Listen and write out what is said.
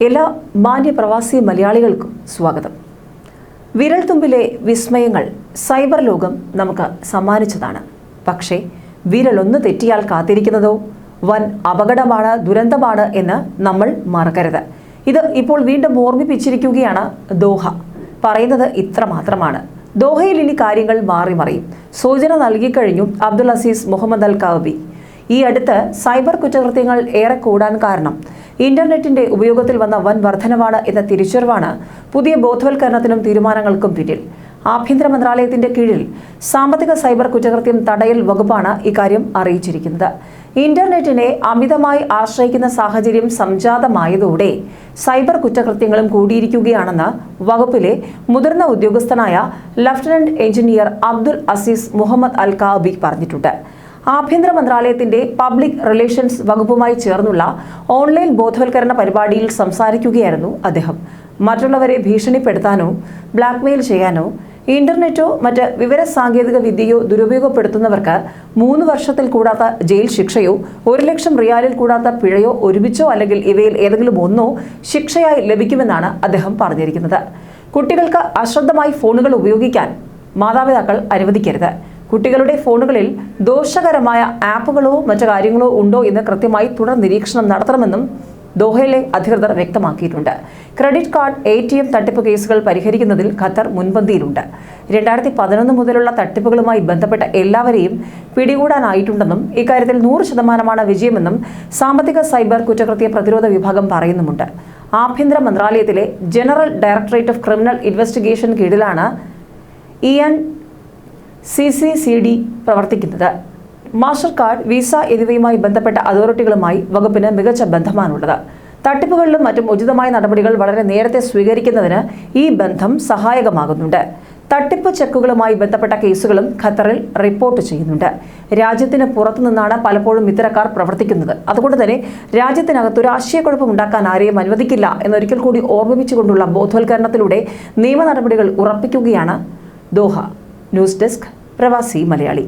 എല്ലാ മാന്യ പ്രവാസി മലയാളികൾക്കും സ്വാഗതം. വിരൽത്തുമ്പിലെ വിസ്മയങ്ങൾ സൈബർ ലോകം നമുക്ക് സമ്മാനിച്ചതാണ്. പക്ഷേ വിരലൊന്ന് തെറ്റിയാൽ കാത്തിരിക്കുന്നതോ? വൻ അപകടമാണ് ദുരന്തമാണ് എന്ന് നമ്മൾ മറക്കരുത്. ഇത് ഇപ്പോൾ വീണ്ടും ഓർമ്മിപ്പിച്ചിരിക്കുകയാണ് ദോഹ. പറയുന്നത് ഇത്ര മാത്രമാണ്. ദോഹയിൽ ഇനി കാര്യങ്ങൾ മാറി മറിയും. സൂചന നൽകിക്കഴിഞ്ഞു Abdul Aziz Mohammed Al Kabi ഈ അടുത്ത് സൈബർ കുറ്റകൃത്യങ്ങൾ ഏറെ കൂടാൻ കാരണം ഇന്റർനെറ്റിന്റെ ഉപയോഗത്തിൽ വന്ന വൻ വർധനവാണ് എന്ന തിരിച്ചറിവാണ് പുതിയ ബോധവൽക്കരണത്തിനും തീരുമാനങ്ങൾക്കും പിന്നിൽ. ആഭ്യന്തര മന്ത്രാലയത്തിന്റെ കീഴിൽ സാമ്പത്തിക സൈബർ കുറ്റകൃത്യം തടയൽ വകുപ്പാണ് ഇക്കാര്യം അറിയിച്ചിരിക്കുന്നത്. ഇന്റർനെറ്റിനെ അമിതമായി ആശ്രയിക്കുന്ന സാഹചര്യം സംജാതമായതോടെ സൈബർ കുറ്റകൃത്യങ്ങളും കൂടിയിരിക്കുകയാണെന്ന് വകുപ്പിലെ മുതിർന്ന ഉദ്യോഗസ്ഥനായ lieutenant engineer Abdul Aziz Mohammed Al Kaabi പറഞ്ഞിട്ടുണ്ട്. ആഭ്യന്തര മന്ത്രാലയത്തിന്റെ പബ്ലിക് റിലേഷൻസ് വകുപ്പുമായി ചേർന്നുള്ള ഓൺലൈൻ ബോധവൽക്കരണ പരിപാടിയിൽ സംസാരിക്കുകയായിരുന്നു അദ്ദേഹം. മറ്റുള്ളവരെ ഭീഷണിപ്പെടുത്താനോ ബ്ലാക്ക്മെയിൽ ചെയ്യാനോ ഇന്റർനെറ്റോ മറ്റ് വിവര സാങ്കേതിക വിദ്യയോ ദുരുപയോഗപ്പെടുത്തുന്നവർക്ക് മൂന്ന് വർഷത്തിൽ കൂടാത്ത ജയിൽ ശിക്ഷയോ ഒരു ലക്ഷം റിയാലിൽ കൂടാത്ത പിഴയോ ഒരുമിച്ചോ അല്ലെങ്കിൽ ഇവയിൽ ഏതെങ്കിലും ഒന്നോ ശിക്ഷയായി ലഭിക്കുമെന്നാണ് അദ്ദേഹം പറഞ്ഞിരിക്കുന്നത്. കുട്ടികൾക്ക് അശ്രദ്ധമായി ഫോണുകൾ ഉപയോഗിക്കാൻ മാതാപിതാക്കൾ അനുവദിക്കരുത്. കുട്ടികളുടെ ഫോണുകളിൽ ദോഷകരമായ ആപ്പുകളോ മറ്റു കാര്യങ്ങളോ ഉണ്ടോ എന്ന് കൃത്യമായി തുടർ നിരീക്ഷണം നടത്തണമെന്നും ദോഹയിലെ അധികൃതർ വ്യക്തമാക്കിയിട്ടുണ്ട്. Credit card A T M തട്ടിപ്പ് കേസുകൾ പരിഹരിക്കുന്നതിൽ ഖത്തർ മുൻപന്തിയിലുണ്ട്. രണ്ടായിരത്തി പതിനൊന്ന് മുതലുള്ള തട്ടിപ്പുകളുമായി ബന്ധപ്പെട്ട എല്ലാവരെയും പിടികൂടാനായിട്ടുണ്ടെന്നും ഇക്കാര്യത്തിൽ നൂറ് ശതമാനമാണ് വിജയമെന്നും സാമ്പത്തിക സൈബർ കുറ്റകൃത്യ പ്രതിരോധ വിഭാഗം പറയുന്നുമുണ്ട്. ആഭ്യന്തര മന്ത്രാലയത്തിലെ general directorate of criminal investigation കീഴിലാണ് E N C C C D പ്രവർത്തിക്കുന്നത്. മാസ്റ്റർ കാർഡ് വിസ എന്നിവയുമായി ബന്ധപ്പെട്ട അതോറിറ്റികളുമായി വകുപ്പിന് മികച്ച ബന്ധമാണുള്ളത്. തട്ടിപ്പുകളിലും മറ്റും ഉചിതമായ നടപടികൾ വളരെ നേരത്തെ സ്വീകരിക്കുന്നതിന് ഈ ബന്ധം സഹായകമാകുന്നുണ്ട്. തട്ടിപ്പ് ചെക്കുകളുമായി ബന്ധപ്പെട്ട കേസുകളും ഖത്തറിൽ റിപ്പോർട്ട് ചെയ്യുന്നുണ്ട്. രാജ്യത്തിന് പുറത്തു നിന്നാണ് പലപ്പോഴും ഇത്തരക്കാർ പ്രവർത്തിക്കുന്നത്. അതുകൊണ്ട് തന്നെ രാജ്യത്തിനകത്ത് ഒരു ആശയക്കുഴപ്പം ഉണ്ടാക്കാൻ ആരെയും അനുവദിക്കില്ല എന്നൊരിക്കൽ കൂടി ഓർമ്മിപ്പിച്ചുകൊണ്ടുള്ള ബോധവൽക്കരണത്തിലൂടെ നിയമ നടപടികൾ ഉറപ്പിക്കുകയാണ് ദോഹ. ന്യൂസ് ഡെസ്ക് പ്രവാസി മലയാളി